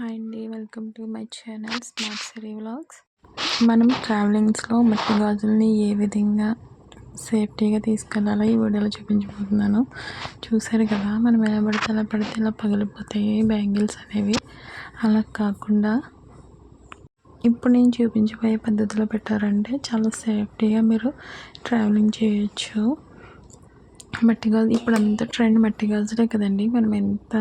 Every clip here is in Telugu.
హాయ్ అండి. Welcome to my channel smart Siri vlogs. మనం ట్రావెలింగ్స్లో మట్టి గాజుల్ని ఏ విధంగా సేఫ్టీగా తీసుకెళ్ళాలో ఈ వీడియోలో చూపించబోతున్నాను. చూసారు కదా మనం ఎలా పడితే అలా పడితే ఇలా పగిలిపోతాయి బ్యాంగిల్స్ అనేవి. అలా కాకుండా ఇప్పుడు నేను చూపించబోయే పద్ధతిలో పెట్టారంటే చాలా సేఫ్టీగా మీరు ట్రావెలింగ్ చేయొచ్చు. మట్టి గాజు ఇప్పుడు అంత ట్రెండ్ మట్టి గాజులే కదండి. మనం ఎంత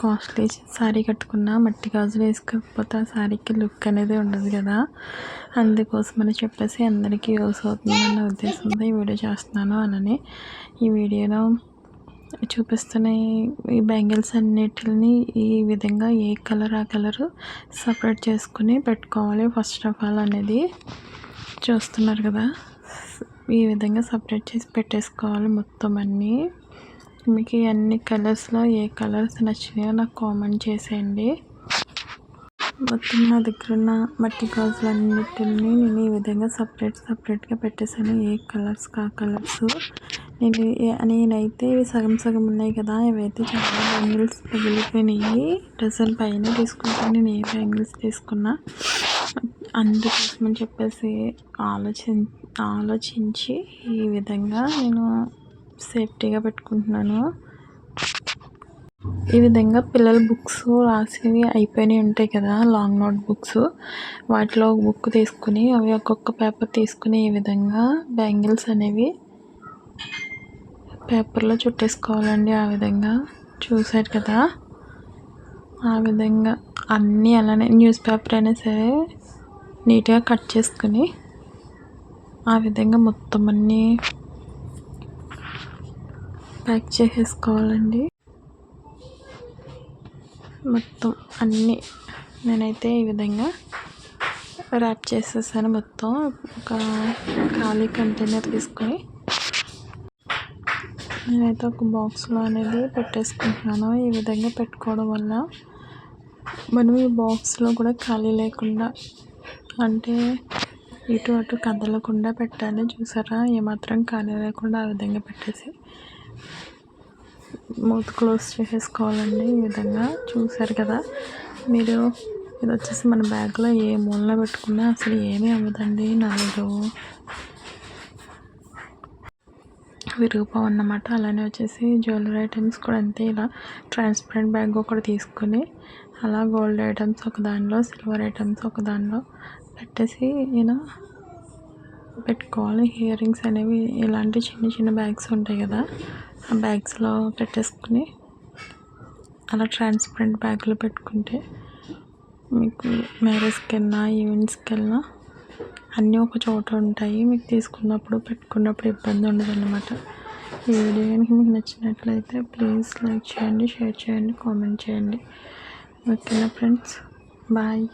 కాస్ట్లీ శారీ కట్టుకున్నా మట్టి గాజులు వేసుకోకపోతే ఆ శారీకి లుక్ అనేది ఉండదు కదా. అందుకోసం అని చెప్పేసి అందరికీ యూస్ అవుతుందన్న ఉద్దేశంతో ఈ వీడియో చేస్తున్నాను అలానే ఈ వీడియోలో చూపిస్తున్న ఈ బ్యాంగిల్స్ అన్నిటిని ఈ విధంగా ఏ కలర్ ఆ కలర్ సపరేట్ చేసుకుని పెట్టుకోవాలి ఫస్ట్ ఆఫ్ ఆల్ అనేది చూస్తున్నారు కదా. ఈ విధంగా సపరేట్ చేసి పెట్టేసుకోవాలి మొత్తం అన్నీ. మీకు అన్ని కలర్స్లో ఏ కలర్స్ నచ్చినాయో నాకు కామెంట్ చేసేయండి. మొత్తం నా దగ్గర ఉన్న మట్టి గాజులన్నిటిని నేను ఈ విధంగా సపరేట్ సపరేట్గా పెట్టేశాను. ఏ కలర్స్ కా కలర్స్ నేను నేనైతే ఇవి సగం సగం ఉన్నాయి కదా ఇవైతే చాలా బ్యాంగిల్స్ తగిలిపోయినాయి. డజన్ పైన తీసుకుంటాను నేను ఏ బ్యాంగిల్స్ తీసుకున్నా? అందుకోసమని చెప్పేసి ఆలోచి ఆలోచించి ఈ విధంగా నేను సేఫ్టీగా పెట్టుకుంటున్నాను. ఈ విధంగా పిల్లల బుక్స్ రాసేవి అయిపోయినాయి ఉంటాయి కదా లాంగ్ నోట్ బుక్స్. వాటిలో ఒక బుక్ తీసుకుని అవి ఒక్కొక్క పేపర్ తీసుకుని ఈ విధంగా బ్యాంగిల్స్ అనేవి పేపర్లో చుట్టేసుకోవాలండి ఆ విధంగా. చూసారు కదా? ఆ విధంగా అన్నీ అలానే న్యూస్ పేపర్ అయినా సరే నీట్గా కట్ చేసుకుని ఆ విధంగా మొత్తం అన్నీ ప్యాక్ చేసేసుకోవాలండి. మొత్తం అన్నీ నేనైతే ఈ విధంగా ర్యాప్ చేసేసాను. మొత్తం ఒక ఖాళీ కంటైనర్ తీసుకొని నేనైతే ఒక బాక్స్లో అనేది పెట్టేసుకుంటున్నాను. ఈ విధంగా పెట్టుకోవడం వల్ల మనం ఈ బాక్స్లో కూడా ఖాళీ లేకుండా అంటే ఇటు అటు కదలకుండా పెట్టాలి చూసారా? ఏమాత్రం కానీ లేకుండా ఆ విధంగా పెట్టేసి మూత్ క్లోజ్ చేసేసుకోవాలండి ఈ విధంగా. చూసారు కదా? మీరు ఇది వచ్చేసి మన బ్యాగ్లో ఏ మూలలో పెట్టుకున్నా అసలు ఏమీ అవ్వదండి నాలుగు విరిగిపోవు అన్నమాట అలానే వచ్చేసి జ్యువెలరీ ఐటమ్స్ కూడా అంతే. ఇలా ట్రాన్స్పరెంట్ బ్యాగ్ ఒకటి తీసుకొని అలా గోల్డ్ ఐటమ్స్ ఒక దానిలో సిల్వర్ ఐటమ్స్ ఒక దానిలో పెట్టేసి ఇలా పెట్టుకోవాలి. ఇయర్ రింగ్స్ అనేవి ఇలాంటి చిన్న చిన్న బ్యాగ్స్ ఉంటాయి కదా ఆ బ్యాగ్స్లో పెట్టేసుకుని అలా ట్రాన్స్పరెంట్ బ్యాగ్లో పెట్టుకుంటే మీకు మ్యారేజ్కి వెళ్ళినా ఈవెంట్స్కి వెళ్ళినా అన్నీ ఒక చోట ఉంటాయి. మీకు తీసుకున్నప్పుడు పెట్టుకున్నప్పుడు ఇబ్బంది ఉండదు అనమాట ఈ వీడియో కనుక మీకు నచ్చినట్లయితే ప్లీజ్ లైక్ చేయండి షేర్ చేయండి కామెంట్ చేయండి. ఓకేనా ఫ్రెండ్స్? బాయ్.